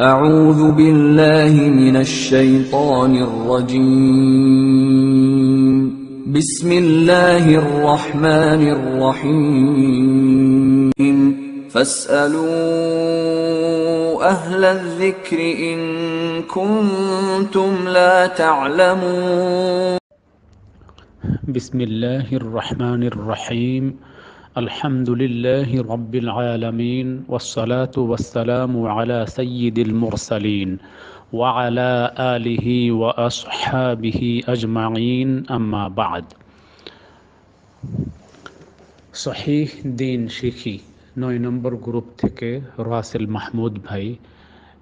أعوذ بالله من الشيطان الرجيم. بسم الله الرحمن الرحيم. فاسألوا أهل الذكر إن كنتم لا تعلمون. بسم الله الرحمن الرحيم. الحمد لله رب العالمين والصلاة والسلام على سيد المرسلين وعلى آله وأصحابه أجمعين أما بعد সহিহ দিন শিখি নয় নম্বর গ্রুপ থেকে রাসেল মাহমুদ ভাই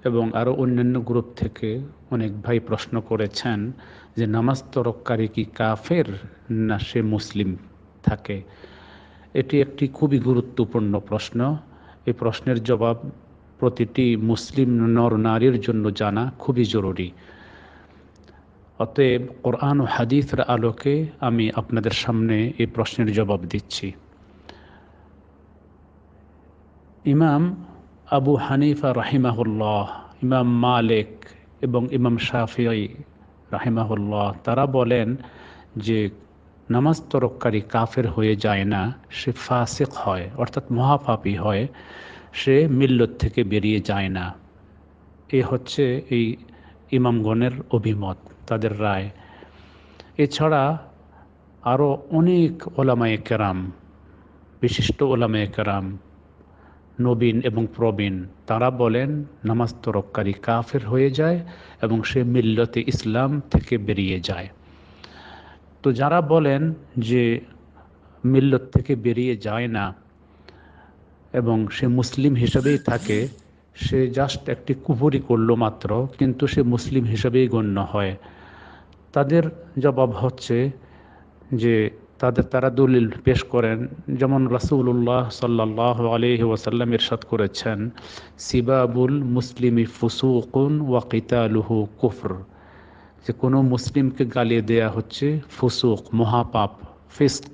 এবং আরও অন্যান্য গ্রুপ থেকে অনেক ভাই প্রশ্ন করেছেন যে নামাজ তরককারী কি কাফের না সে মুসলিম থাকে এটি একটি খুবই গুরুত্বপূর্ণ প্রশ্ন। এই প্রশ্নের জবাব প্রতিটি মুসলিম নর নারীর জন্য জানা খুবই জরুরি। অতএব কোরআন ও হাদিসের আলোকে আমি আপনাদের সামনে এই প্রশ্নের জবাব দিচ্ছি। ইমাম আবু হানিফা রাহিমাহুল্লাহ, ইমাম মালিক এবং ইমাম শাফিঈ রাহিমাহুল্লাহ, তারা বলেন যে নামাজ তরককারী কাফের হয়ে যায় না, সে ফাসিক হয়, অর্থাৎ মহাপাপি হয়, সে মিল্লত থেকে বেরিয়ে যায় না। এ হচ্ছে এই ইমামগণের অভিমত, তাদের রায়। এছাড়া আরও অনেক ওলামায়ে কেরাম, বিশিষ্ট ওলামায়ে কেরাম, নবীন এবং প্রবীণ, তারা বলেন, নামাজ তরককারী কাফের হয়ে যায় এবং সে মিল্লতে ইসলাম থেকে বেরিয়ে যায়। তো যারা বলেন যে মিল্লত থেকে বেরিয়ে যায় না এবং সে মুসলিম হিসেবেই থাকে, সে জাস্ট একটি কুপুরি করল মাত্র, কিন্তু সে মুসলিম হিসেবেই গণ্য হয়। তাদের জবাব হচ্ছে যে তাদের তারা দলিল পেশ করেন, যেমন রাসুল্লাহ সাল্লাহ আলহি ওয়াসাল্লাম ইরশাদ করেছেন, সিবাবুল মুসলিমি ফুসুকুন ওয়াকিতালুহু কুফর। যে কোনো মুসলিমকে গালিয়ে দেয়া হচ্ছে ফুসুক, মহাপাপ, ফিস্ক।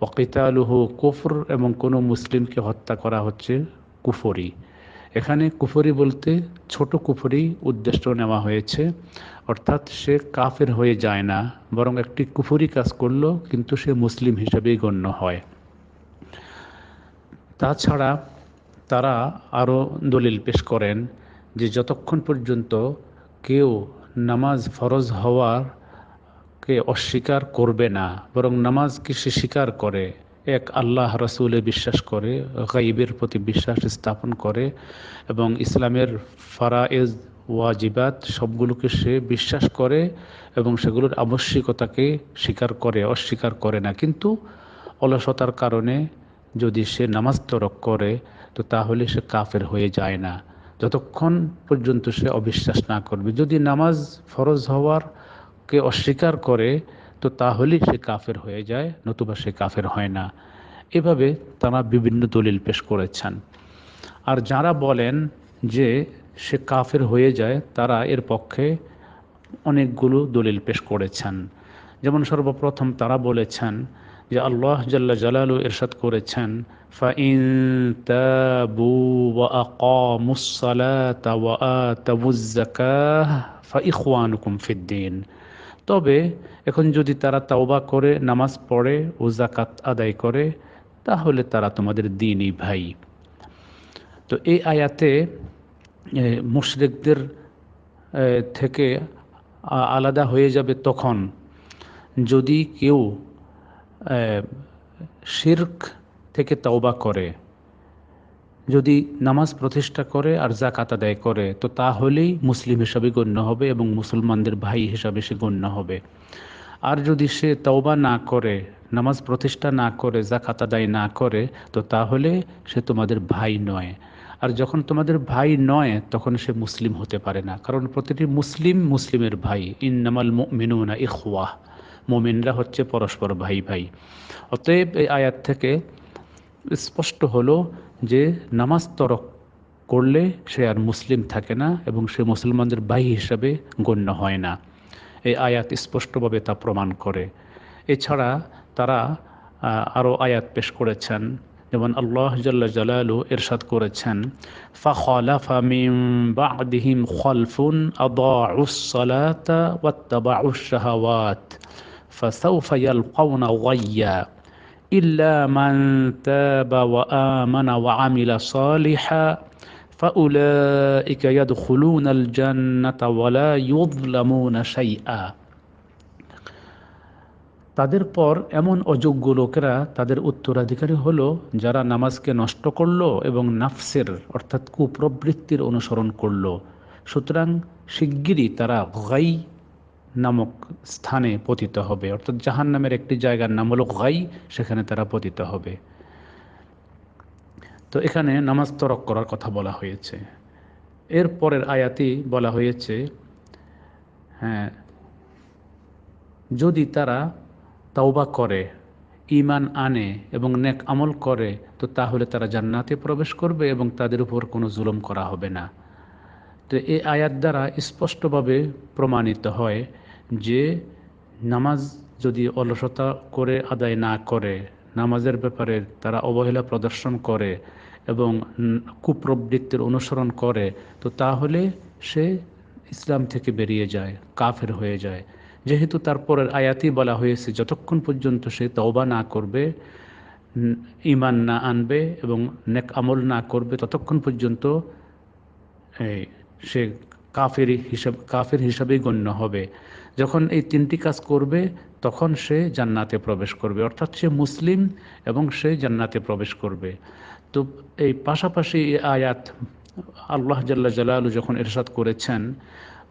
ওয়াকিতালুহু কুফর এবং কোনো মুসলিমকে হত্যা করা হচ্ছে কুফরি। এখানে কুফরি বলতে ছোট কুফরি উদ্দেশ্য নেওয়া হয়েছে। অর্থাৎ সে কাফের হয়ে যায় না, বরং একটি কুফরি কাজ করল, কিন্তু সে মুসলিম হিসেবেই গণ্য হয়। তাছাড়া তারা আরও দলিল পেশ করেন যে যতক্ষণ পর্যন্ত কেউ নামাজ ফরজ হওয়ার কে অস্বীকার করবে না, বরং নামাজকে সে স্বীকার করে। এক আল্লাহ রসুলে বিশ্বাস করে গাইবের প্রতি বিশ্বাস স্থাপন করে এবং ইসলামের ফারায়েজ, ওয়াজিবাত সবগুলোকে সে বিশ্বাস করে এবং সেগুলোর আবশ্যিকতাকে স্বীকার করে, অস্বীকার করে না। কিন্তু অলসতার কারণে যদি সে নামাজ তরক করে, তো তাহলে সে কাফের হয়ে যায় না। যতক্ষণ পর্যন্ত সে অবিশ্বাস না করবে। যদি নামাজ ফরজ হওয়ার কে অস্বীকার করে, তো তাহলেই সে কাফের হয়ে যায়, নতুবা সে কাফের হয় না। এভাবে তারা বিভিন্ন দলিল পেশ করেছেন। আর যারা বলেন যে সে কাফের হয়ে যায়, তারা এর পক্ষে অনেকগুলো দলিল পেশ করেছেন। যেমন সর্বপ্রথম তারা বলেছেন যে আল্লাহ জাল্লা জালালু এরশাদ করেছেন ফিদ্দিন তবে এখন যদি তারা তাওবা করে, নামাজ পড়ে ও জাকাত আদায় করে, তাহলে তারা তোমাদের দিনই ভাই। তো এই আয়াতে মুশরিকদের থেকে আলাদা হয়ে যাবে তখন যদি কেউ শির্ক থেকে তওবা করে। যদি নামাজ প্রতিষ্ঠা করে আর জাকাত আদায় করে, তো তাহলেই মুসলিম হিসাবে গণ্য হবে এবং মুসলমানদের ভাই হিসাবে সে গণ্য হবে। আর যদি সে তওবা না করে, নামাজ প্রতিষ্ঠা না করে জাকাত আদায় না করে, তো তাহলে সে তোমাদের ভাই নয়। আর যখন তোমাদের ভাই নয়, তখন সে মুসলিম হতে পারে না। কারণ প্রতিটি মুসলিম মুসলিমের ভাই। ইন ইন্নামাল মিনুনা ইখওয়াহ মোমিনরা হচ্ছে পরস্পর ভাই ভাই। অতএব এই আয়াত থেকে স্পষ্ট হলো যে নামাজ তরক করলে সে আর মুসলিম থাকে না এবং সে মুসলমানদের ভাই হিসাবে গণ্য হয় না। এই আয়াত স্পষ্টভাবে তা প্রমাণ করে। এছাড়া তারা আরও আয়াত পেশ করেছেন, যেমন আল্লাহ জাল্লা জালালু এরশাদ করেছেন, ফাখলাফা বাদিহিম খলফুন আদাউস সালাতা ফাসাউফা ইয়ালকাউনা গাইয়া إلا من تاب وآمن وعمل صالحا فأولئك يدخلون الجنة ولا يظلمون شيئا তাদের পর এমন অযোগ্য লোকেরা তাদের উত্তরাধিকারী হলো যারা নামাজকে নষ্ট করলো এবং নাফসের অর্থাৎ কুপ্রবৃত্তির অনুসরণ করলো সুতরাং শিগগিরই তারা গাই নামক স্থানে পতিত হবে। অর্থাৎ জাহান নামের একটি জায়গার নাম হলো গাই, সেখানে তারা পতিত হবে। তো এখানে নামাজ তরক করার কথা বলা হয়েছে। এর পরের আয়াতি বলা হয়েছে হ্যাঁ যদি তারা তাওবা করে ইমান আনে এবং নেক আমল করে, তো তাহলে তারা জান্নাতে প্রবেশ করবে এবং তাদের উপর কোনো জুলুম করা হবে না। তো এই আয়াত দ্বারা স্পষ্টভাবে প্রমাণিত হয় যে নামাজ যদি অলসতা করে আদায় না করে, নামাজের ব্যাপারে তারা অবহেলা প্রদর্শন করে এবং কুপ্রবৃত্তির অনুসরণ করে, তো তাহলে সে ইসলাম থেকে বেরিয়ে যায়, কাফের হয়ে যায়। যেহেতু তারপরের আয়াতই বলা হয়েছে, যতক্ষণ পর্যন্ত সে তওবা না করবে ইমান না আনবে এবং নেক আমল না করবে, ততক্ষণ পর্যন্ত সে কাফের হিসাব, কাফের হিসাবেই গণ্য হবে। যখন এই তিনটি কাজ করবে, তখন সে জান্নাতে প্রবেশ করবে। অর্থাৎ সে মুসলিম এবং সে জান্নাতে প্রবেশ করবে। তো এই পাশাপাশি আয়াত আল্লাহ জাল্লা জালালু যখন এরশাদ করেছেন,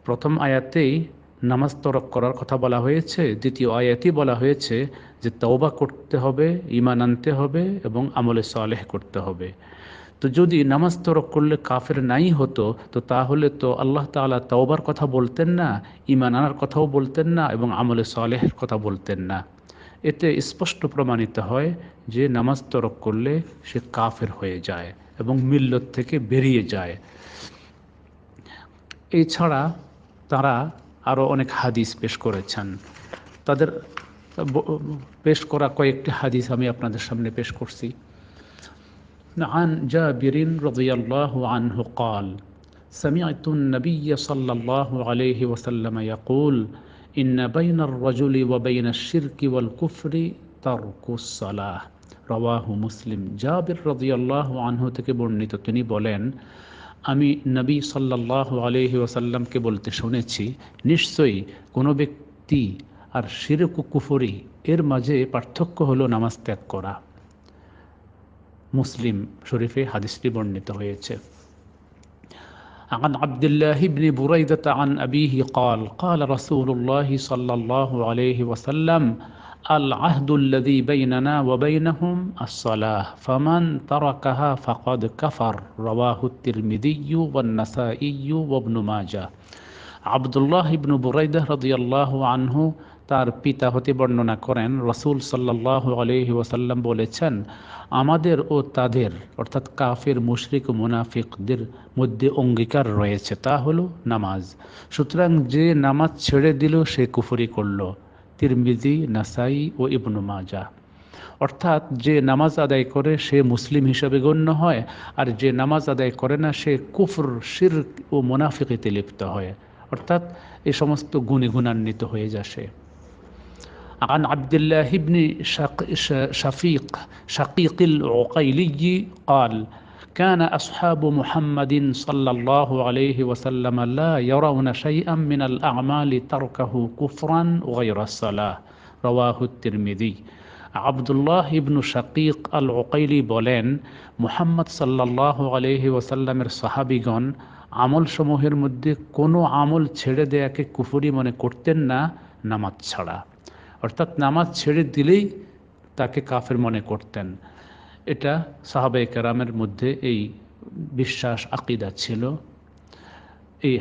প্রথম আয়াতেই নামাজ তরক করার কথা বলা হয়েছে, দ্বিতীয় আয়াতই বলা হয়েছে যে তওবা করতে হবে ইমান আনতে হবে এবং আমলে সালেহ করতে হবে। তো যদি নামাজ তরক করলে কাফের নাই হতো, তো তাহলে তো আল্লাহ তালা তওবার কথা বলতেন না ইমান আনার কথাও বলতেন না এবং আমলে সালেহের কথা বলতেন না। এতে স্পষ্ট প্রমাণিত হয় যে নামাজ তরক করলে সে কাফের হয়ে যায় এবং মিল্লত থেকে বেরিয়ে যায়। এছাড়া তারা আরও অনেক হাদিস পেশ করেছেন। তাদের পেশ করা কয়েকটি হাদিস আমি আপনাদের সামনে পেশ করছি। عن جابر رضي الله عنه قال سمعت النبي صلى الله عليه وسلم يقول إن بين الرجل وبين الشرك والكفر ترك الصلاة রওয়াহু মুসলিম জাবির রদিয়াল্লাহ আনহু থেকে বর্ণিত তিনি বলেন আমি নবী সাল্লাহ আলহি ওসাল্লামকে বলতে শুনেছি নিশ্চয়ই কোনো ব্যক্তি আর শিরক কুফরি এর মাঝে পার্থক্য হলো নামাজ ত্যাগ করা মুসলিম শরীফে হাদিসটি বর্ণিত হয়েছে عن عبد الله بن بريدة عن أبيه قال قال رسول الله صلى الله عليه وسلم العهد الذي بيننا وبينهم الصلاة فمن تركها فقد كفر رواه الترمذي والنسائي وابن ماجه عبد الله بن بريدة رضي الله عنه তার পিতা হতে বর্ণনা করেন, রসুল সাল্লাহ আলহি ওসাল্লাম বলেছেন, আমাদের ও তাদের, অর্থাৎ কাফের, মুশরিক ও মুনাফিকদের মধ্যে অঙ্গীকার রয়েছে, তা হলো নামাজ। সুতরাং যে নামাজ ছেড়ে দিল, সে কুফরি করল। তিরমিজি, নাসাই ও ইবনু মাজা অর্থাৎ যে নামাজ আদায় করে, সে মুসলিম হিসাবে গণ্য হয়, আর যে নামাজ আদায় করে না, সে কুফর শির ও মুনাফিকিতে লিপ্ত হয়। অর্থাৎ এই সমস্ত গুণে গুণান্বিত হয়ে যাসে عن عبد الله بن شفيق شقيق العقيلي قال كان أصحاب محمد صلى الله عليه وسلم لا يرون شيئا من الأعمال تركه كفرا غير الصلاة رواه الترمذي আবদুল্লাহ ইবনু শাকিক আল ওকাইলি বলেন মুহাম্মদ সাল্লাহ আলহি ওসাল্লামের সাহাবিগণ আমলসমূহের মধ্যে কোনো আমল ছেড়ে দেয়াকে কুফুরি মনে করতেন না নামাজ ছাড়া অর্থাৎ নামাজ ছেড়ে দিলেই তাকে কাফের মনে করতেন। এটা সাহাবে কেরামের মধ্যে এই বিশ্বাস, আকিদা ছিল। এই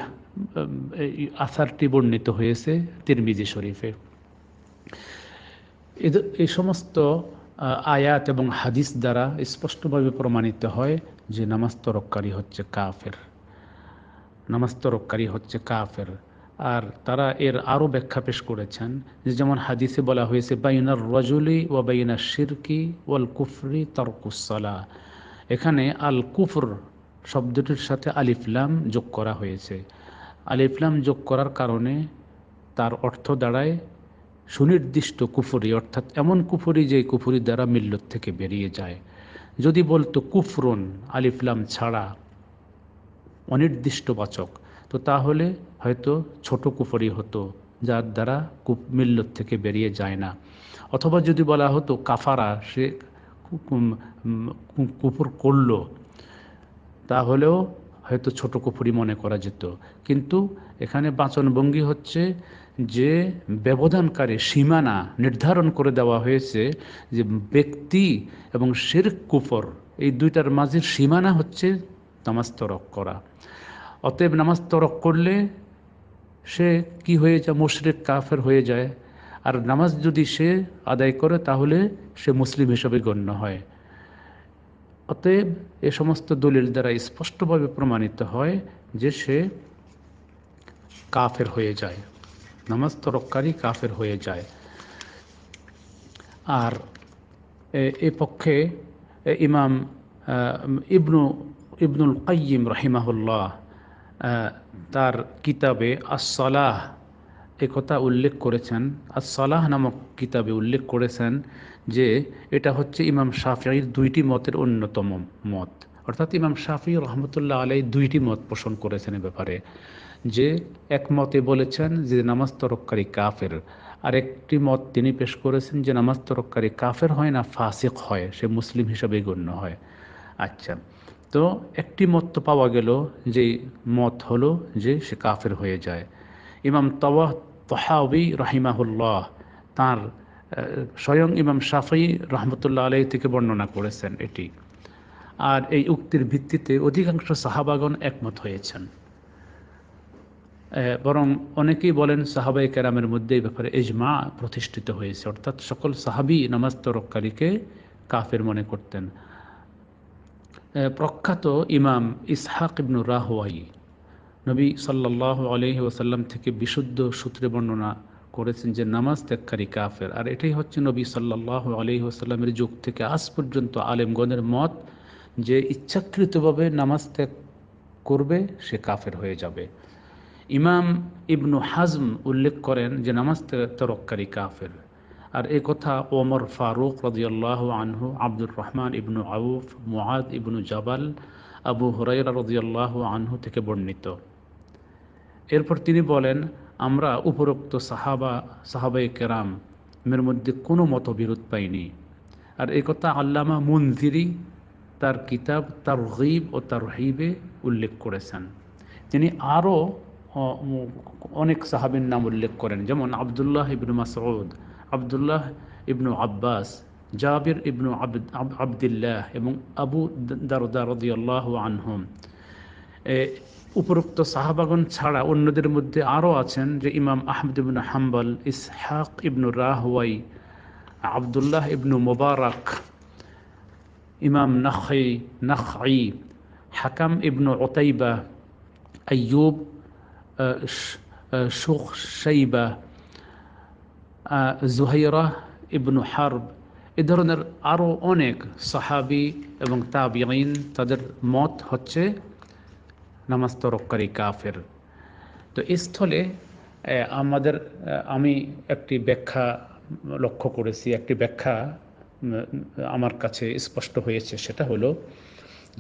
আসারটি বর্ণিত হয়েছে তিরমিজি শরীফে। এই সমস্ত আয়াত এবং হাদিস দ্বারা স্পষ্টভাবে প্রমাণিত হয় যে নামাজ তরককারী হচ্ছে কাফের। নামাজ তরককারী হচ্ছে কাফের। আর তারা এর আরও ব্যাখ্যা পেশ করেছেন যে যেমন হাদিসে বলা হয়েছে, বাইনার রজলি ও বাইনার শিরকি ওয়াল কুফরি তরকুসলা এখানে আল কুফর শব্দটির সাথে আলিফলাম যোগ করা হয়েছে। আলিফলাম যোগ করার কারণে তার অর্থ দাঁড়ায় সুনির্দিষ্ট কুফরি, অর্থাৎ এমন কুফরি যে কুফরি দ্বারা মিল্লত থেকে বেরিয়ে যায়। যদি বলতো কুফরন আলিফলাম ছাড়া অনির্দিষ্টবাচক তো তাহলে হয়তো ছোট কুফরি হতো, যার দ্বারা কুপ মিল্লত থেকে বেরিয়ে যায় না। অথবা যদি বলা হতো, কাফারা সে কুপুর করল, তাহলেও হয়তো ছোট কুফুরি মনে করা যেত। কিন্তু এখানে বাচনভঙ্গি হচ্ছে যে, ব্যবধানকারী সীমানা নির্ধারণ করে দেওয়া হয়েছে যে, ব্যক্তি এবং শের কুফর, এই দুইটার মাঝের সীমানা হচ্ছে নামাজ তরক করা। অতএব নামাজ তরক করলে সে কি হয়ে যায়? মুশরিক, কাফের হয়ে যায়। আর নামাজ যদি সে আদায় করে, তাহলে সে মুসলিম হিসেবে গণ্য হয়। অতএব এ সমস্ত দলিল দ্বারা স্পষ্টভাবে প্রমাণিত হয় যে সে কাফের হয়ে যায়। নামাজ তরককারী কাফের হয়ে যায়। আর এ পক্ষে ইমাম ইবনু, ইবনুল কাইম রাহিমাহুল্লাহ তার কিতাবে আসলাহ এ কথা উল্লেখ করেছেন। আসলাহ নামক কিতাবে উল্লেখ করেছেন যে এটা হচ্ছে ইমাম শাফির দুইটি মতের অন্যতম মত। অর্থাৎ ইমাম শাফি রহমতুল্লাহ আলাই দুইটি মত পোষণ করেছেন এ ব্যাপারে। যে এক মতে বলেছেন যে নামাজ তরককারী কাফের। আরেকটি মত তিনি পেশ করেছেন যে নামাজ তরককারী কাফের হয় না, ফাসিক হয়, সে মুসলিম হিসাবে গণ্য হয়। আচ্ছা তো একটি মত তো পাওয়া গেল যে মত হলো যে সে কাফের হয়ে যায়। ইমাম তওয়াহ তহাবি রাহিমাহুল্লাহ তার স্বয়ং ইমাম শাফি রহমতুল্লাহ আলাই থেকে বর্ণনা করেছেন এটি। আর এই উক্তির ভিত্তিতে অধিকাংশ সাহাবাগণ একমত হয়েছেন। বরং অনেকেই বলেন সাহাবাই কেরামের মধ্যে এই ব্যাপারে এজমা প্রতিষ্ঠিত হয়েছে, অর্থাৎ সকল সাহাবি নামাজ তরককারীকে কাফের মনে করতেন। প্রখ্যাত ইমাম ইসহাক ইবনু রাহওয়াই। নবী সাল্লাহ আলহি ওসাল্লাম থেকে বিশুদ্ধ সূত্রে বর্ণনা করেছেন যে, নামাজ ত্যাগকারী কাফের। আর এটাই হচ্ছে নবী সাল্লাহ আলহি ওসাল্লামের যুগ থেকে আজ পর্যন্ত আলেমগণের মত যে, ইচ্ছাকৃতভাবে নামাজ ত্যাগ করবে, সে কাফের হয়ে যাবে। ইমাম ইবনু হাজম উল্লেখ করেন যে, নামাজ তরককারী কাফের। আর এ কথা ওমর ফারুক রদিয়াল্লাহ আনহু, আব্দুর রহমান ইবনু আউফ, মুআদ ইবনু জাবাল, আবু হরাইরা রদিয়াল্লাহ আনহু থেকে বর্ণিত। এরপর তিনি বলেন, আমরা উপরোক্ত সাহাবা সাহাবাই কেরাম এর মধ্যে কোনো মতবিরোধ পাইনি। আর এ কথা আল্লামা মুনজিরি তার কিতাব তার গিব ও তার হিবে উল্লেখ করেছেন। তিনি আরও অনেক সাহাবির নাম উল্লেখ করেন, যেমন আবদুল্লাহ ইবনু মাসউদ আবদুল্লাহ ইবনু আব্বাস জাবির ইবনু আবদুল্লাহ এবং আবু দারদা রদিয়াল্লাহ আনহুম উপরোক্ত সাহাবাগন ছাড়া অন্যদের মধ্যে আরও আছেন যে ইমাম আহমদ ইবনু হাম্বল, ইসহাক ইবনু রাহওয়াই, আবদুল্লাহ ইবনু মোবারক, ইমাম নখই নখই হাকাম ইবনু ওতাইবা আয়ুব সুখ সাইবা জুহাইরা ইবনু হারব, এ ধরনের আরও অনেক সাহাবি এবং তাবিআইন তাদের মত হচ্ছে নামাজ তরককারী কাফের। তো স্থলে আমাদের আমি একটি ব্যাখ্যা লক্ষ্য করেছি, একটি ব্যাখ্যা আমার কাছে স্পষ্ট হয়েছে, সেটা হলো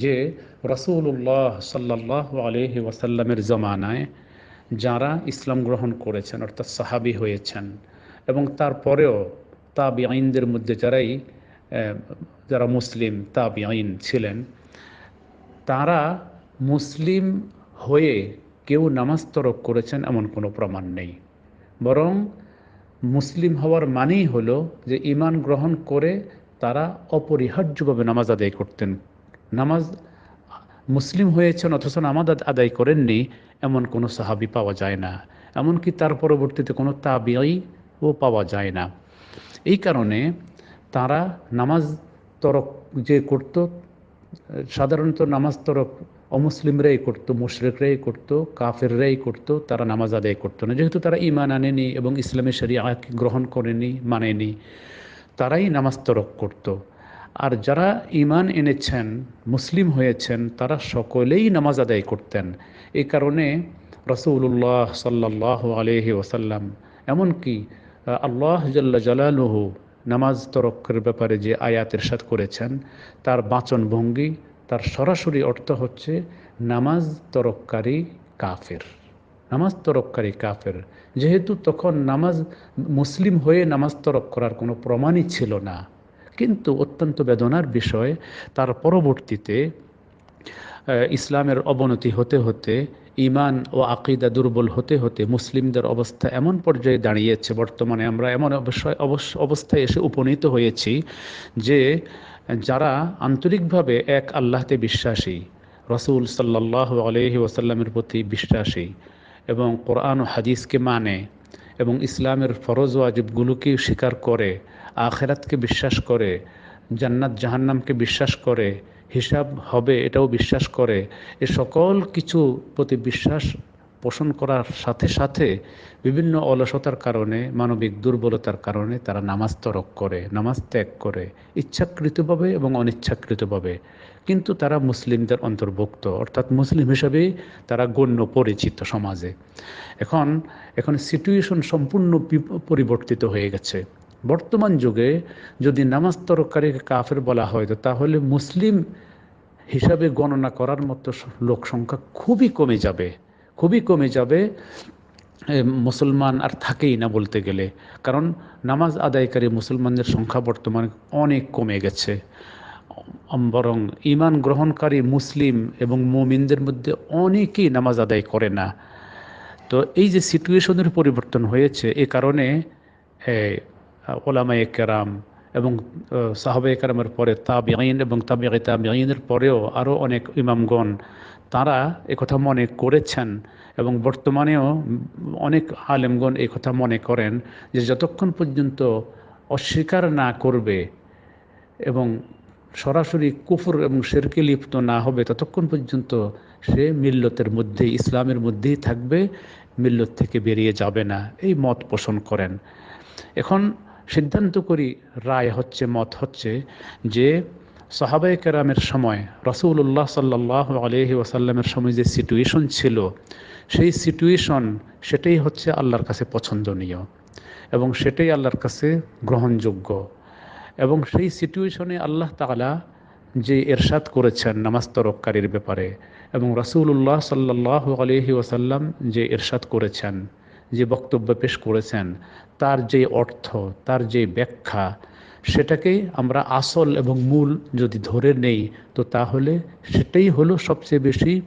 যে রসুল্লাহ সাল্লাহ আলহি ওয়াসাল্লামের জমানায় যারা ইসলাম গ্রহণ করেছেন, অর্থাৎ সাহাবি হয়েছেন এবং তারপরেও তাবি আইনদের মধ্যে যারাই যারা মুসলিম তাবি আইন ছিলেন, তারা মুসলিম হয়ে কেউ নামাজ তরক করেছেন এমন কোনো প্রমাণ নেই। বরং মুসলিম হওয়ার মানেই হলো যে ইমান গ্রহণ করে তারা অপরিহার্যভাবে নামাজ আদায় করতেন। নামাজ মুসলিম হয়েছেন অথচ নামাজ আদায় করেননি, এমন কোনো সাহাবি পাওয়া যায় না। এমনকি তার পরবর্তীতে কোনো তাবিয়াই ও পাওয়া যায় না। এই কারণে তারা নামাজ তরক যে করত, সাধারণত নামাজ তরক অমুসলিমরাই করতো, মুশরেকরাই করতো, কাফেররাই করতো, তারা নামাজ আদায় করতো না। যেহেতু তারা ইমান আনেনি এবং ইসলামের শরিয়াকে গ্রহণ করেনি, মানেনি, তারাই নামাজ তরক করতো। আর যারা ইমান এনেছেন, মুসলিম হয়েছেন, তারা সকলেই নামাজ আদায় করতেন। এই কারণে রসুল্লাহ সাল্লাহ আলহি ওসাল্লাম এমনকি আল্লাহ জাল্লা জালালুহু নামাজ তরকের ব্যাপারে যে আয়াতের সাথ করেছেন, তার বাচন ভঙ্গি, তার সরাসরি অর্থ হচ্ছে নামাজ তরককারী কাফের। নামাজ তরককারী কাফের। যেহেতু তখন নামাজ মুসলিম হয়ে নামাজ তরক করার কোনো প্রমাণই ছিল না, কিন্তু অত্যন্ত বেদনার বিষয়, তার পরবর্তীতে ইসলামের অবনতি হতে হতে ইমান ও আকিদা দুর্বল হতে হতে মুসলিমদের অবস্থা এমন পর্যায়ে দাঁড়িয়েছে, বর্তমানে আমরা এমন অবশ্যই অবস্থায় এসে উপনীত হয়েছি যে যারা আন্তরিকভাবে এক আল্লাহতে বিশ্বাসী, রসুল সাল্লাহ আলহি ওসাল্লামের প্রতি বিশ্বাসী এবং কোরআন ও হাদিসকে মানে এবং ইসলামের ফরজ ও ওয়াজিবগুলোকে স্বীকার করে, আখেরাতকে বিশ্বাস করে, জান্নাত জাহান্নামকে বিশ্বাস করে হিসাব হবে, এটাও বিশ্বাস করে। এ সকল কিছু প্রতি বিশ্বাস পোষণ করার সাথে সাথে বিভিন্ন অলসতার কারণে, মানবিক দুর্বলতার কারণে তারা নামাজ তরক করে, নামাজ ত্যাগ করে, ইচ্ছাকৃতভাবে এবং অনিচ্ছাকৃতভাবে। কিন্তু তারা মুসলিমদের অন্তর্ভুক্ত, অর্থাৎ মুসলিম হিসাবে তারা গণ্য পরিচিত সমাজে। এখন এখন সিচুয়েশন সম্পূর্ণ পরিবর্তিত হয়ে গেছে। বর্তমান যুগে যদি নামাজ তরকারীকে কাফের বলা হয় তাহলে মুসলিম হিসাবে গণনা করার মতো লোক সংখ্যা খুবই কমে যাবে। খুবই কমে যাবে মুসলমান আর থাকেই না বলতে গেলে। কারণ নামাজ আদায়কারী মুসলমানদের সংখ্যা বর্তমানে অনেক কমে গেছে। বরং ইমান গ্রহণকারী মুসলিম এবং মোমিনদের মধ্যে অনেকেই নামাজ আদায় করে না। তো এই যে সিচুয়েশনের পরিবর্তন হয়েছে, এ কারণে ওলামায়ে কেরাম এবং সাহাবে কেরামের পরে তাবিআইন এবং তাবিআই তাবিআইনের পরেও আরও অনেক ইমামগণ তারা কথা মনে করেছেন এবং বর্তমানেও অনেক আলেমগণ কথা মনে করেন যে যতক্ষণ পর্যন্ত অস্বীকার না করবে এবং সরাসরি কুফর এবং শেরকে লিপ্ত না হবে, ততক্ষণ পর্যন্ত সে মিল্লতের মধ্যেই, ইসলামের মধ্যেই থাকবে, মিল্লত থেকে বেরিয়ে যাবে না। এই মত পোষণ করেন। এখন সিদ্ধান্ত করি, রায় হচ্ছে, মত হচ্ছে যে সাহাবাই কেরামের সময় রসুল্লাহ সাল্লাহ আলহি ওসাল্লামের সময় যে সিটুয়েশন ছিল, সেই সিটুয়েশন সেটাই হচ্ছে আল্লাহর কাছে পছন্দনীয় এবং সেটাই আল্লাহর কাছে গ্রহণযোগ্য এবং সেই সিটুয়েশনে আল্লাহ তালা যে এরশাদ করেছেন নামাজ তরককারীর ব্যাপারে এবং রসুল্লাহ সাল্লাহ আলহি ওসাল্লাম যে এরশাদ করেছেন যে বক্তব্য পেশ করেছেন, তার যে অর্থ, তার যে ব্যাখ্যা সেটাকেই আমরা আসল এবং মূল যদি ধরে নেই, তো তাহলে সেটাই হলো সবচেয়ে বেশি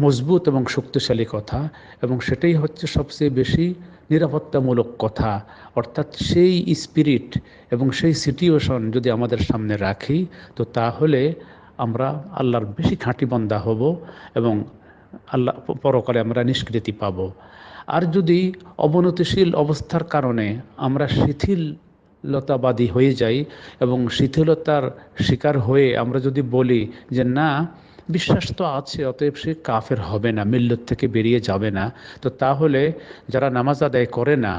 মজবুত এবং শক্তিশালী কথা এবং সেটাই হচ্ছে সবচেয়ে বেশি নিরাপত্তামূলক কথা। অর্থাৎ সেই স্পিরিট এবং সেই সিচুয়েশন যদি আমাদের সামনে রাখি, তো তাহলে আমরা আল্লাহর বেশি খাঁটি বন্দা হব এবং আল্লাহ পরকালে আমরা নিষ্কৃতি পাব। আর যদি অবনতিশীল অবস্থার কারণে আমরা শিথিলতাবাদী হয়ে যাই এবং শিথিলতার শিকার হয়ে আমরা যদি বলি যে, না, বিশ্বাস তো আছে, অতএব সে কাফের হবে না, মিল্লত থেকে বেরিয়ে যাবে না। তো তাহলে যারা নামাজ আদায় করে না,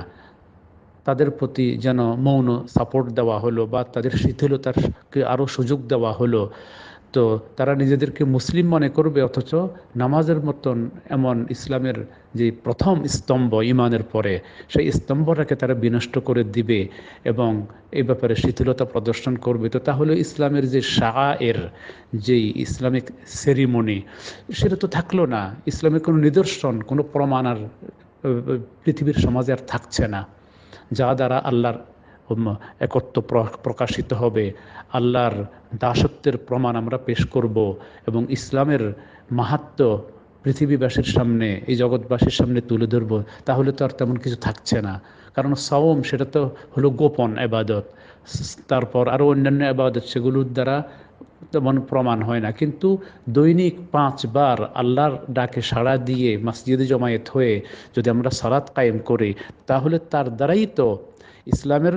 তাদের প্রতি যেন মৌন সাপোর্ট দেওয়া হলো বা তাদের শিথিলতারকে আরও সুযোগ দেওয়া হলো তো তারা নিজেদেরকে মুসলিম মনে করবে, অথচ নামাজের মতন এমন ইসলামের যে প্রথম স্তম্ভ ইমানের পরে, সেই স্তম্ভটাকে তারা বিনষ্ট করে দিবে এবং এই ব্যাপারে শিথিলতা প্রদর্শন করবে। তো তাহলে ইসলামের যে এর যেই ইসলামিক সেরিমনি, সেটা তো থাকল না। ইসলামের কোনো নিদর্শন, কোনো প্রমাণ আর পৃথিবীর সমাজে আর থাকছে না। যা দ্বারা আল্লাহর একত্ব প্রকাশিত হবে। আল্লাহর দাসত্বের প্রমাণ আমরা পেশ করব এবং ইসলামের মাহাত্ম পৃথিবীবাসীর সামনে, এই জগৎবাসীর সামনে তুলে ধরবো। তাহলে তো আর তেমন কিছু থাকছে না। কারণ সওম সেটা তো হলো গোপন আবাদত। তারপর আরও অন্যান্য আবাদত সেগুলোর দ্বারা তেমন প্রমাণ হয় না। কিন্তু দৈনিক পাঁচবার আল্লাহর ডাকে সাড়া দিয়ে মসজিদে জমায়েত হয়ে যদি আমরা সালাত কায়েম করি, তাহলে তার দ্বারাই তো ইসলামের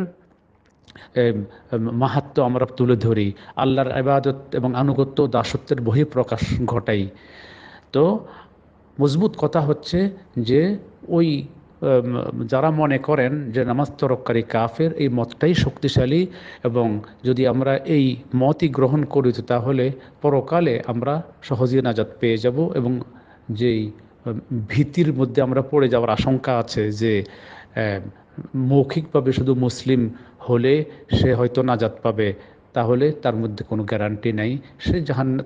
মাহাত্ম আমরা তুলে ধরি। আল্লাহর আবাদত এবং আনুগত্য দাসত্বের বহিঃপ্রকাশ ঘটাই। তো মজবুত কথা হচ্ছে যে ওই যারা মনে করেন যে নামাজ তরককারী কাফের, এই মতটাই শক্তিশালী এবং যদি আমরা এই মতই গ্রহণ করি তাহলে পরকালে আমরা সহজে নাজাত পেয়ে যাব এবং যেই ভীতির মধ্যে আমরা পড়ে যাওয়ার আশঙ্কা আছে যে মৌখিকভাবে শুধু মুসলিম হলে সে হয়তো নাজাত পাবে, তাহলে তার মধ্যে কোনো গ্যারান্টি নাই। সে জাহান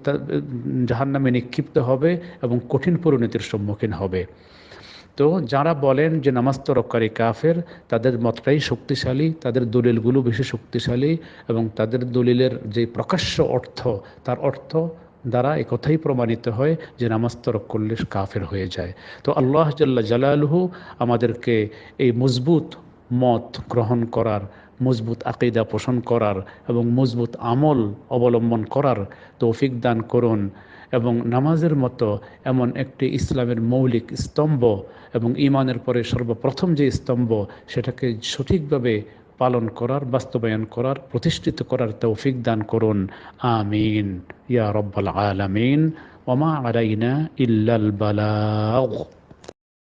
জাহান্নামে নিক্ষিপ্ত হবে এবং কঠিন পরিণতির সম্মুখীন হবে। তো যারা বলেন যে নামাজ তরকারি কাফের, তাদের মতটাই শক্তিশালী, তাদের দলিলগুলো বেশি শক্তিশালী এবং তাদের দলিলের যে প্রকাশ্য অর্থ, তার অর্থ দ্বারা একথাই প্রমাণিত হয় যে নামাজ করলে কাফের হয়ে যায়। তো আল্লাহ জাল্লা জালালহু আমাদেরকে এই মজবুত মত গ্রহণ করার, মজবুত আকিদা পোষণ করার এবং মজবুত আমল অবলম্বন করার তৌফিক দান করুন এবং নামাজের মতো এমন একটি ইসলামের মৌলিক স্তম্ভ এবং ইমানের পরে সর্বপ্রথম যে স্তম্ভ সেটাকে সঠিকভাবে পালন করার, বাস্তবায়ন করার, প্রতিষ্ঠিত করার তৌফিক দান করুন। আমিন। ইয়া রব্বাল আলামিন। ওমা আলাইনা ইল্লাল বালাগ।